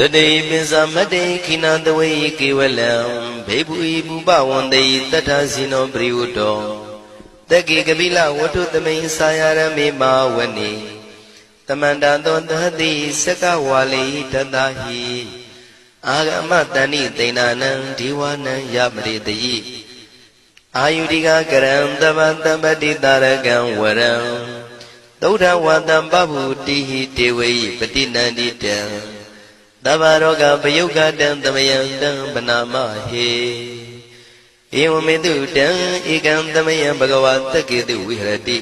တတိပင်စမတ္တိခိနတဝေကေဝလံဘေဘူဤဘူပဝန္တေတထဇိနောပရိဝတ္တောတက္ကေကပိလဝတ္ထုသမိန်စာယရမေမာဝနေတမန္တသောသတိစကဝါလိတတဟိအာဂမတဏိသိဏနံဒီဝနံယမရိတယိအာယုတိကကရံတပတပတိတာရကံဝရံသုဒ္ဓဝတံပဗုတိဟိတေဝေယိပတိနန္တိတံ သဗ္ဗရောဂပယုတ်ကတံသမယံတံပနာမဟေဧဝမေတုတံဧကံသမယံဘဂဝါတက္ကေတုဝိဟရတိ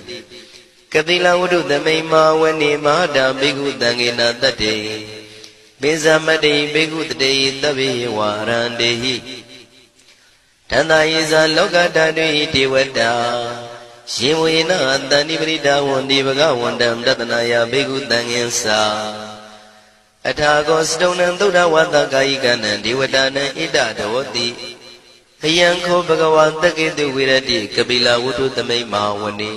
ကတိလဝတ္ထုသမိန်မာဝနေမဟာတာဘိက္ခုတံဃေနတတ္တေပိဇမတ္တိဘိက္ခုတတေသဗ္ဗေဝါရန္တေဟိတန္တာယေဇာလောကဓာတုဟိဒေဝတာရှင်ဝေနတန္တိပရိဒါဝန္တိဘဂဝန္တံတတနာယဘိက္ခုတံဃင်္စာ အထာကောစတုံနံသုဒ္ဓဝါဒကာယိကနံဒေဝတာနံဣဒတဝတိအယံခောဘဂဝါတက္ကေတုဝိရတိကပိလဝတ္ထုသမိတ်မဟာဝနေ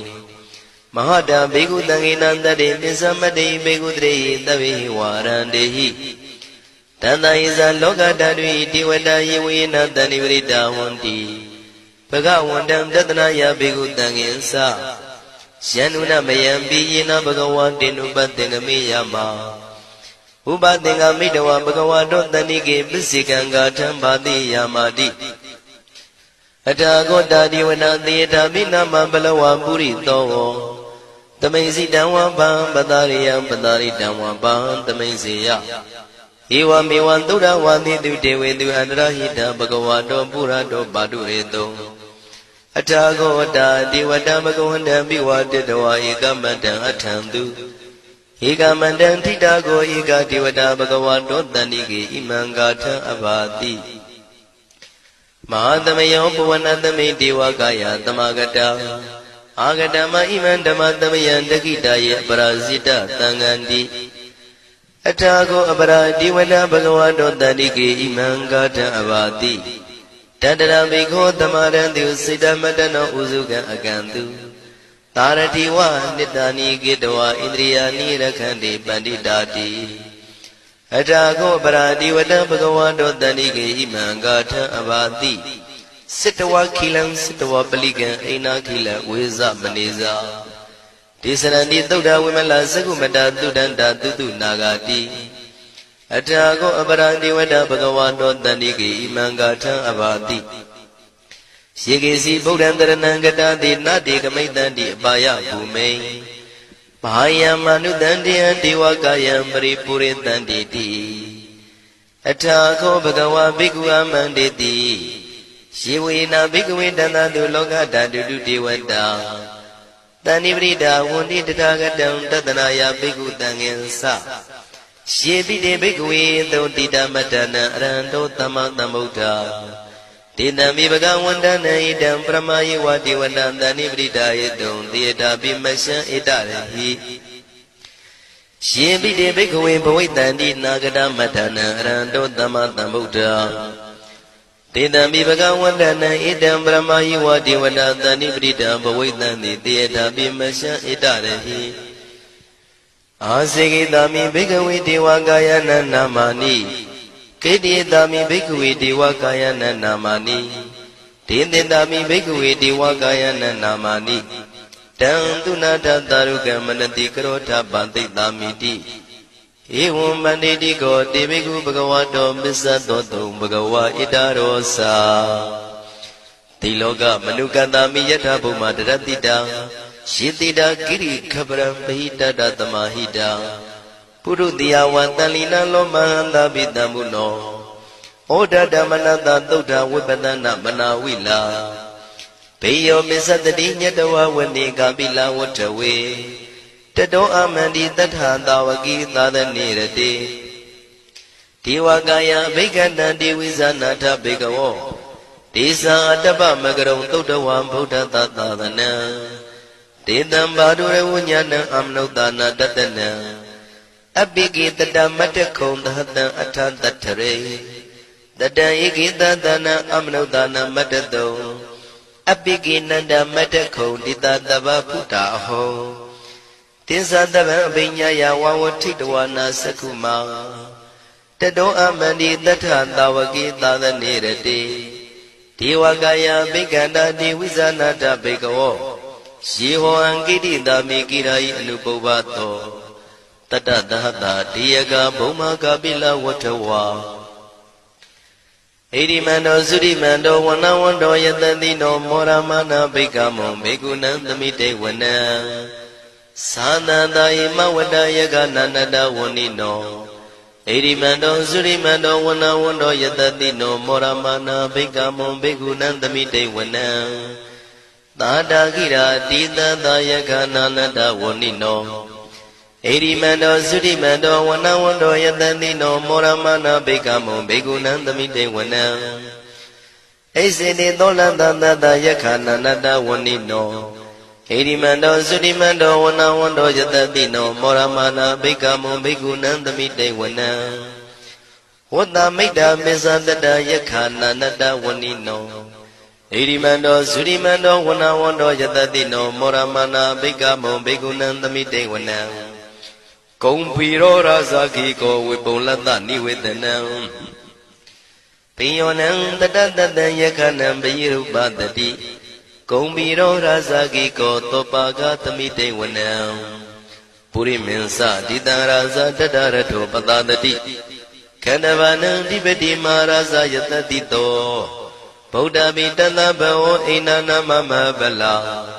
မဟာတာဘေကုတံဃေနံတတေပစ္စမတ္တိဘေကုတရေသဗ္ဗေဝါရန္တေဟိတန္တယဇာလောကဓာတုဤဒေဝတာယေဝေနတန္တိပရိတာဝန္တိဘဂဝန္တံတတနာယဘေကုတံဃင်္စာယန္နုနမယံပိယေနဘဂဝါတေနုပတ္တေငမေယမ ဥပသင်္ကမိတဝဘဂဝါတောတဏိကေပစ္စေကံဂါထံဘာတိယာမာတိအထာဂောတာဒီဝနာသေတာမိနာမဘလဝပုရိသောသမိန်စီတံဝပံပတာရိယံပတာရိတံဝပံသမိန်စေယဧဝမေဝံသုဒ္ဓဝါတိတုတေဝေတုအန္တရဟိတဘဂဝါတောပုရတောပါတုရေတောအထာဂောတာဒီဝတံဘဂဝန္တံပိဝတေတဝါဧကမတံအထံတု ဧကမတံထိတာကိုဧကဒေဝတာဘဂဝါတောတန္တိကေဣမံဂါထံအဘာတိမဟာသမယောပဝနသမိဒေဝကာယသမဂတအာဂတမဣမံဓမ္မသမယံတခိတယေအပရာဇိတသံဃန္တိအထာကိုအပရာဒီဝနဘဂဝါတောတန္တိကေဣမံဂါထံအဘာတိတတရဘိခောသမရံတုစိတမတနောဥစုကံအကံတု သာရတိဝနိတ္တာနိကေတဝဣန္ဒြိယာနိရခန္တိပန္တိတာတိအထာကောပရာတိဝတံဘဂဝါတောတန္တိကေဣမံဂါထံအဘာတိစိတဝခိလံစိတဝပလိကံအိနာခိလဝေဇမနေဇာဒေသရဏတိသုဒ္ဓဝိမလသကုမတသုဒ္ဒန္တာတုတုနာဂာတိအထာကောအပရာတိဝတဘဂဝါတောတန္တိကေဣမံဂါထံအဘာတိ ယေကေစီဗုဒ္ဓံတရဏံကတာတိနတေကမိတ္တန္တိအပါယဘူမိန်ဘာယံမနုတန္တိယဒေဝကာယံပရိပုရိတန္တိတိအထာခောဘဂဝါဘိက္ခုအမန္တေတိယေဝေနာဘိက္ခဝေတန္တတုလောကဓာတုတုဒေဝတာတဏိပရိဒါဝန္တိတထာဂတံတတနာယဘိက္ခုတံငင်္စယေပိတေဘိက္ခဝေသုတိတမတ္တနံအရဟံတောသမ္မာသမ္ဗုဒ္ဓ တေတံမိဘဂဝန္တနံဣတံပရမယေဝတိဝတံတဏိပရိဒါယေတုံသေတာပိမရှံဣတရဟိယေပိတေဘိက္ခဝေဘဝိတန္တိနာဂတမတ္တနံအရဟံတောသမ္မာသမ္ဗုဒ္ဓတေတံမိဘဂဝန္တနံဣတံပရမယေဝတိဝတံတဏိပရိဒါဘဝိတန္တိသေတာပိမရှံဣတရဟိအာစေကိတာမိဘိကဝေဒေဝကာယနနာမာနိ ကေတိတာမိဘိကဝေဒေဝကာယနနာမာနိဒေသင်တာမိဘိကဝေဒေဝကာယနနာမာနိတံသူနာတတာရုကမနတိကရောထပတိတာမိတိဧဝံမန္တိတိကောတေဘိကုဘဂဝါတောမစ္ဆသောတုံဘဂဝါဣတရောစာတိလောကမနုကတမိယထာဘုံမာတရတိတံယေတိတာကိရိခပရံပဟိတတသမာဟိတာ ပုရုတိယဝံတန်လီနံလောမဟန္တာပိတံမုနောဩဒဓမ္မနတသုဒ္ဓဝိပဒနာမနာဝိလာဘေယောမစ္စတတိညတဝဝနေကာပိလဝတ္ထဝေတတောအမန္တိတထသာဝကိသာသနေရတိဒေဝကာယအဘိက္ခတံဒေဝိဇာနာထဘေကဝောဒေသံအတ္တပမကရုံသုဒ္ဓဝံဗုဒ္ဓသာသနံတေတံဘာဒုရဝဉာဏံအမနုဿာနာတတနံ အပိကိတတမတ္တခုံသဟတံအထတတ္ထရေတတံဧကိတသနာအမနုဿာနာမတ္တတုံအပိကိနန္ဒမတ္တခုံတိတတဗ္ဗဖုတာဟောတင်္ဇာတဗံအပိညာယဝဝထိတဝနာသက္ခုမာတတောအမန္တိတထသာဝကိသာသနေရတိဒေဝကာယဘိက္ခန္တာတိဝိဇာနာတဘိကဝောယေဟောအံကိတိတာမိကိရာယအနုပုဗ္ဗသော တတ္တသဟတာဒီယကဘုံမကပိလဝတ္ထဝါဣရိမန္တောသုရိမန္တောဝနဝန္တောယတတိနောမောရမနာဘိကမောဘေကုဏံသမိတေဝနံသာသန္တာယမဝတ္တယကနန္တတဝဏိနောဣရိမန္တောသုရိမန္တောဝနဝန္တောယတတိနောမောရမနာဘိကမောဘေကုဏံသမိတေဝနံသာတာကိရာတိတသာယကနာနတဝဏိနော ဣရိမန္တောသုရိမန္တောဝနဝန္တောယတတိနောမောရမနာဘိကမောဘေကုဏံသမိတေဝနံဣစေတိသောလန္တသတ္တယခာနန္တဝဏိနောဣရိမန္တောသုရိမန္တောဝနဝန္တောယတတိနောမောရမနာဘိကမောဘေကုဏံသမိတေဝနံဝတ္တမိတ္တာမေဇတတယခာနန္တဝဏိနောဣရိမန္တောသုရိမန္တောဝနဝန္တောယတတိနောမောရမနာဘိကမောဘေကုဏံသမိတေဝနံ ကုံဖီရောရာဇာခိကောဝေပုံလတ္တနိဝေဒနံပိယောနံတတတတံယခဏံပယိရုပတတိဂုံဘီရောရာဇာကိကောသောပါကသမိတေဝနံပုရိမင်းစဒိတံရာဇာတတရထောပတတတိခန္ဓဗာနံဓိပတိမာရာဇာယတတိတောဗုဒ္ဓပိတတဘောအိနာနာမမဗလာ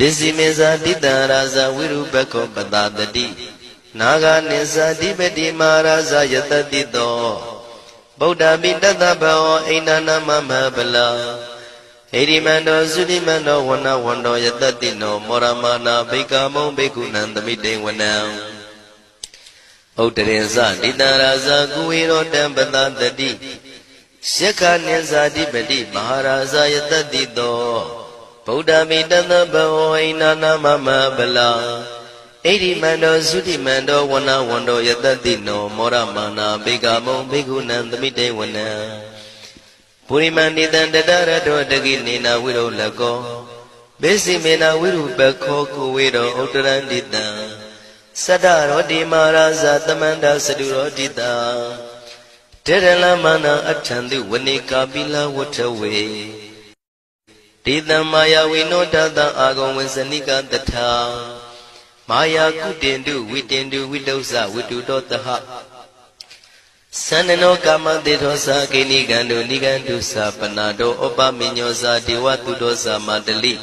ပစ္စည်းမေဇာတိတံရာဇဝိရုပခောပတတတိနာဂနိသဓိပတိမဟာရာဇယတတိတောဗုဒ္ဓပိတတဘဝအိန္ဒနာမမဗလာဣရိမန္တောသုတိမန္တောဝနဝန္တောယတတိနောမောရမနာဘိကမောဘိက္ခုနံသမိတေဝနံဥတ္တရေဇဒိတံရာဇကုဝေရောတံပတတတိယက္ခနိဇာတိပတိမဟာရာဇယတတိတော ဗုဒ္ဓမိတသဘဝိနာနာမမဗလာဣရိမန္တောသုတိမန္တောဝနဝန္တောယတတိနောမောရမနာဘိကမောဘိက္ခုနံသမိတေဝနံပုရိမန္တိတံတတရတောတကိနေနာဝိရောလကောဘေစီမေနာဝိရုပခောကုဝေရောဥတရန္တိတံသတ္တရောတိမာရာဇသမန္တစတုရောတိတာတေရလမနာအထံတိဝနေကာပိလဝထဝေ ဒေတံမာယဝိနောတတံအာဂုံဝေစနိကတထာမာယာကုတင်တုဝိတင်တုဝိတုဇဝိတုတောတဟသန္နနောကာမတေသောသာကိနိကံတုနိကံတုသာပနာတောဩပမညောသာဒေဝတုတောသာမတလိ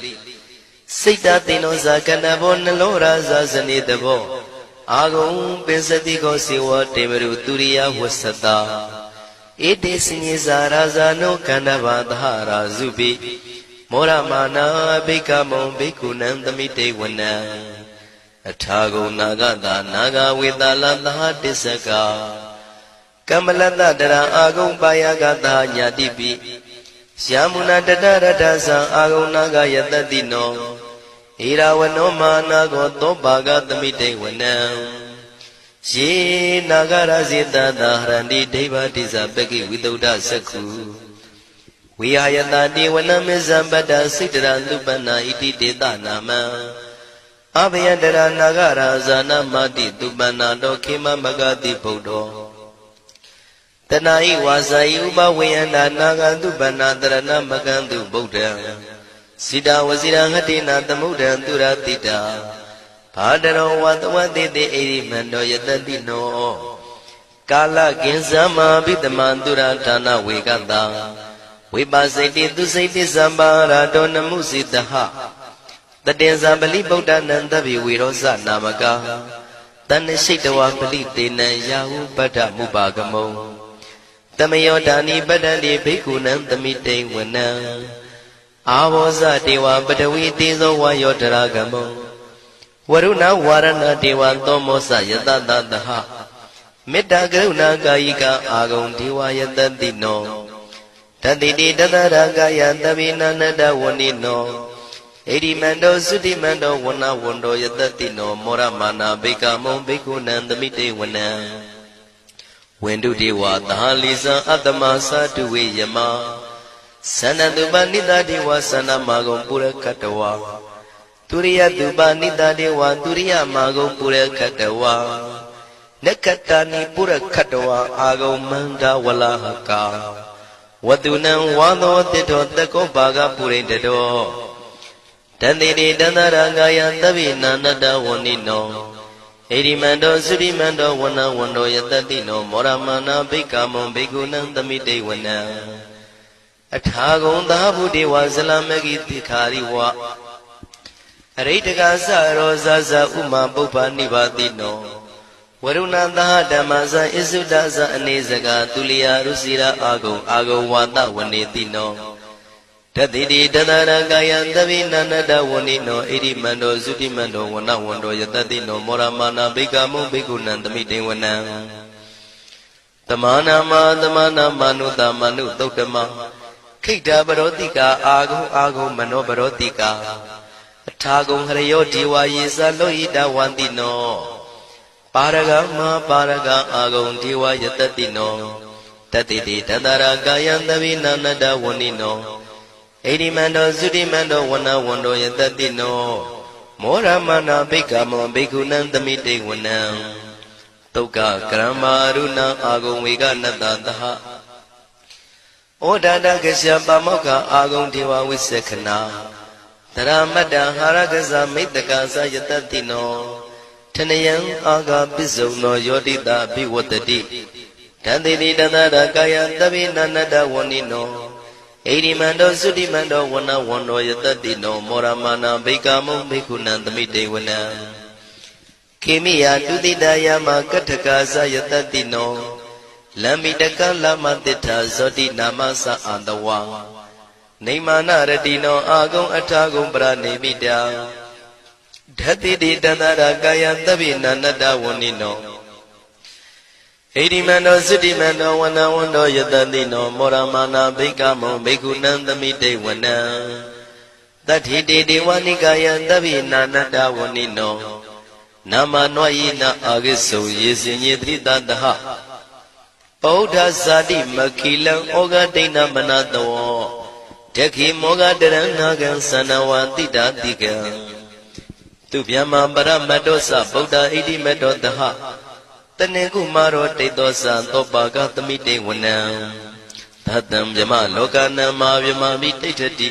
စိတ်တသိနောသာကဏဘောနှလောရာဇာဇနေတဘောအာဂုံပင်စတိကောစေဝတေမရုသူရိယဝဆတာဧတေစညေဇာရာဇာနောကန္တဘာသဟရာဇုပိ မောရမာနာဘိကမောဘိက္ခုနံသမိတေဝနံအထာဂုံနာဂတာနာဂဝေတာလသဟတစ္စကာကမ္မလတ္တတရအာဂုံပါယကတာညာတိပိယာမုနာတတရတသံအာဂုံနာဂယတတိနောဣရာဝနောမာနာကောသောပါကသမိတေဝနံယေနာဂရဇေတတာဟရန္တိဒိဗ္ဗတိဇပကိဝိတုဒ္ဓသက္ခု ဝိဟာယတတိဝနမေဇံပတ္တစိတ္တရသုပနာဣတိတေတနာမံအဘယတရနာဂရာဇာနာမတိသုပနာတောခေမမဂတိဗုဒ္ဓောတဏှာဤဝါစာဤဥပဝေယန္တာနာဂသုပနာတရဏမကံတုဗုဒ္ဓံစိတဝစီရဟတိနာသမုဒ္ဒံသူရတိတာဘာတရောဝတဝတိတိဣရိမန္တောယတတိနောကာလကင်္စမဘိတမန္တုရဌာနဝေကတံ ဝိပါစိတိသူစိတိသံပါရာတောနမှုစိတဟတတေဇာပလိဗုဒ္ဓနံတဗ္ဗေဝေရောဇနာမကတဏ္ဍရှိတဝပလိတေနံယာဟုပတ္ထမုပါကမုံတမယောဒာနိပတ္တန္တိဘိက္ခုနံသမိတိဝနံအာဘောဇတေဝပတဝီတေဇောဝါယောတရာကမုံဝရုဏဝါရဏတေဝသောမောစယတတတဟမေတ္တာကရုဏာကာယိကအာဂုံဒေဝယတတိနော တတိတိတတရာကာယသဗိနနတဝဏိနောဣတိမန္တောသုတိမန္တောဝဏဝန္တောယတတိနောမောရမာနာဘိကမုံဘိက္ခုနံသမိတေဝနံဝန္တုတေဝသာလီဇံအတ္တမသာတုဝေယမသန္တတုပနိတတေဝသန္တမာဂုံပုရကတဝါသူရိယတုပနိတတေဝသူရိယမာဂုံပုရကတဝါနက္ခတနိပုရကတဝါအာဂုံမန္တဝလဟကာ ဝတုနံဝါသောတိတောတကောဘာဂပုရိတတောတန်တိတိတန္တရာဂာယသဗ္ဗိနာနတဝဏိနောဣရိမန္တောသုရိမန္တောဝနဝန္တောယတတိနောမောရမနာဘိက္ခမံဘိက္ခုနံသမိတေဝနံအထာဂုံသာဗုဒေဝဇလမဂိတိခာရိဝအရိတကသရောဇဇဥမာပုပ္ပနိဗ္ဗာတိနော ဝရုဏသဟဓမ္မဇဣစုဒဇအနေစကသူလျာရုစီရာအာဂုံအာဂုံဝါဒဝနေတိနောတတိတိတတရကာယံသဗိနန္တဝဏိနောဣရိမန္တောသုတိမန္တောဝနဝန္တောယတတိနောမောရမာနာဘိကမုဘိကုဏံသမိတေဝနံတမနာမတမနာမနုတမနုသုတ်တမခိတ္တပရောတိကာအာဂုံအာဂုံမနောပရောတိကာအထာဂုံဟရယောဒေဝယေသလောဟိတဝန္တိနော ပါရဂမပါရဂအာဂုံဒေဝယတတိနောတတိတိတတရာကာယံသဗိနာနတဝဏိနောဣရိမန္တောသုတိမန္တောဝနဝန္တောယတတိနောမောရမနာဘိက္ခမောဘိက္ခုနံသမိတေဝနံတုတ်ကကရမအရုဏအာဂုံဝေကနတ္တသဟဩဒန္တကစ္စပါမောက္ခအာဂုံဒေဝဝိသခနာတရမတ္တဟာရကဇမိတ္တကသယတတိနော ထနယံအာဂပစ္စုံနောယောတိတာဘိဝတ္တိတန်တိတိတသရကာယတပိနန္တဝဏိနောဣရိမန္တောသုတိမန္တောဝနဝန္တောယတတိနောမောရမာနာဘိကာမုံဘိက္ခုနံသမိတေဝနံခေမိယတုတိတယမကထကာသယတတိနောလမ္မိတကလမတိထာဇောတိနာမသအန္တဝါနေမာနရတိနောအာဂုံအထာဂုံပရနေမိတာ ဓတ္တိတိတန္တရာကာယသဗ္ဗိနန္တဝဏိနောဣတိမန္တောသုတိမန္တောဝနဝန္တောယတတိနောမောရမာနာဘိကမောဘိက္ခုနံသမိတေဝနံတတိတေဒေဝနိကာယသဗ္ဗိနာနတဝဏိနောနာမနောယိနအာဂိစုံယေစင်ညေတိတတဟဗုဒ္ဓဇာတိမခိလံဩဃဒိဏမနတောတခိမောဃတရဏဂံသနဝတိတာတိကံ သူဗျမပရမတ္တောသဗုဒ္ဓဣတိမတ္တောတဟတနေကုမာရောတိတ်သောသံသောပါကသမိတေဝနံသတ္တံဗျမလောကနံမာဗျမမိတိဋ္ဌတိ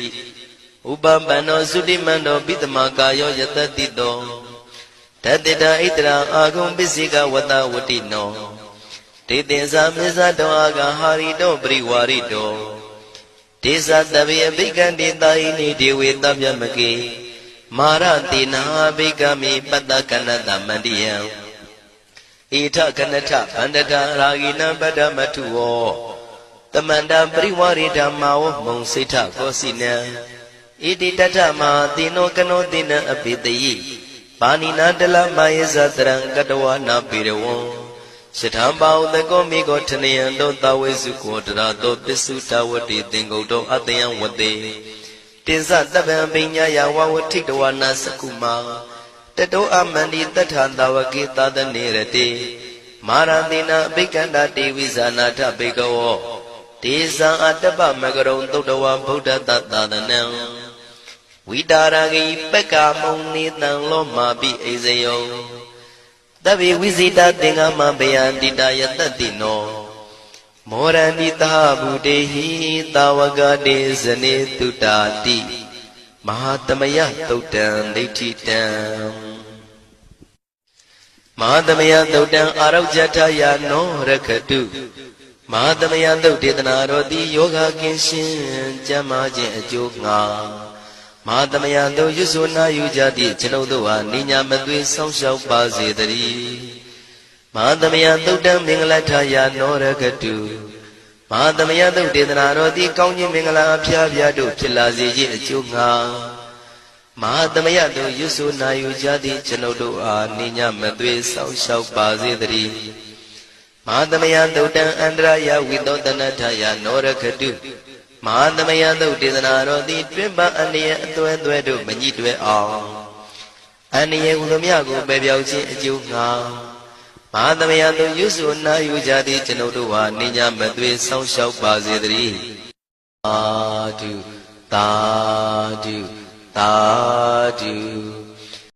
ဥပပန္နောသုတိမန္တောပိတမကာယောယတတိတောတတ္တတာဣတရာအာဂုံပစ္စိကဝတဝတိနောတေသင်္ဇာမေဇတောအာဂဟာရိတောပရိဝါရိတောဒေသတဗေအဘိကံတေတာဟိနိဒေဝေတဗျမကေ မာရတိနာဘိကမိပတ္တကနတမန္တိယံဣထကနထဗန္တတာရာဂိနံပတ္တမထုဝောတမန္တပရိဝရိဓမ္မာဝမုံစိဋ္ဌကောစီနံဣတိတထမတိနောကနောတိနံအပိတယိပါဏိနာတလမယေဇတရံကတဝနာပိရဝံယထာပါဥတကောမိကောထနယံတောတဝေစုကောတရာတောပစ္စုတဝတိသင်္ကုတ်တောအတယံဝတေ တင်္စတပံပညာယဝဝထိတဝနာစကုမာတတောအမန္တိတထာတဝကေသတနေရတိမာရတိနာအဘိကန္တာတေဝိဇာနာထဘေကဝောဒေဇံအတ္တပမကရုံသုတ်တဝဗုဒ္ဓတသာသနံဝိတာရဂိပက္ကာမုံနေတံလောမာပိအိဇယောတဗ္ဗေဝိဇိတသင်္ကမဘယန္တိတယတတိနော မောရဏိသာဗုတေဟိတာဝကတေဇနေတုတာတိမဟာတမယသုတ်တံဒိဋ္ဌိတံမဟာတမယသုတ်တံအာရုဇထယာနောရခတုမဟာတမယသုတ်ဒေသနာတော်သည်ယောဂကင်းရှင်ကျမ်းမာခြင်းအကျိုးငါမဟာတမယသုတ်ရွဆိုနာယူကြသည့်ကျွန်ုပ်တို့ဟာနိညာမသွေးဆောင်းလျှောက်ပါစေတည်း မဟာသမယသုတ်တံမင်္ဂလထာယာနောရကတုမဟာသမယသုတ်ဒေသနာတော်သည်ကောင်းခြင်းမင်္ဂလာအဖျားဖျားတို့ဖြစ်လာစေခြင်းအကျိုးငါမဟာသမယတို့ရွတ်ဆိုနာယူကြသည့်ကျွန်ုပ်တို့အားနိညမသွေစောင့်ရှောက်ပါစေတည်းမဟာသမယသုတ်တံအန္တရာယဝိသောတနထာယာနောရကတုမဟာသမယသုတ်ဒေသနာတော်သည်တွင်ပအန္တရာယ်အသွဲသွဲတို့မညှိတွဲအောင်အန္တရာယ်ဟူသမျှကိုပယ်ပြောင်းခြင်းအကျိုးငါ မာသမယသူယုစုနာယူကြသည်ကျွန်ုပ်တို့ဟာနေညာမသွေးဆောင်းလျှောက်ပါစေတည်းအာတုတာတုတာတု